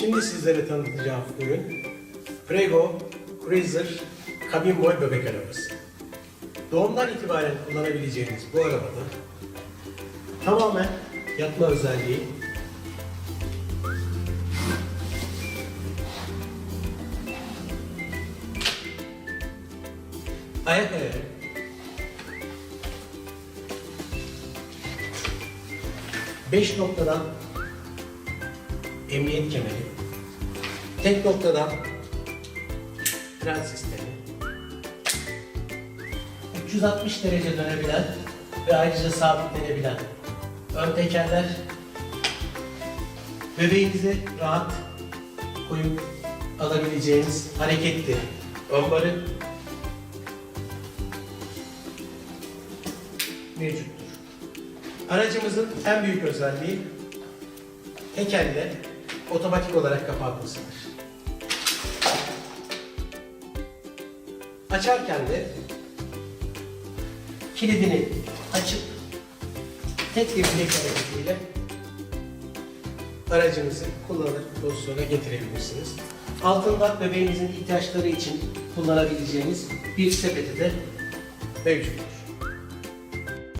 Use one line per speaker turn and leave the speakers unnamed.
Şimdi sizlere tanıtacağım ürün. Prego Cruiser kabin boy bebek arabası. Doğumdan itibaren kullanabileceğiniz bu arabada tamamen yatma özelliği, ayak ayarı, beş noktadan emniyet kemeri, tek noktadan fren sistemi, 360 derece dönebilen ve ayrıca sabitlenebilen ön tekerler, bebeğinizi rahat koyup alabileceğiniz hareketli ön barı mevcuttur. Aracımızın en büyük özelliği tekerle otomatik olarak kapatmasıdır. Açarken de kilidini açıp tek bir bilek hareketiyle aracınızı kullanır pozisyona getirebilirsiniz. Altında bebeğinizin ihtiyaçları için kullanabileceğiniz bir sepeti de mevcuttur.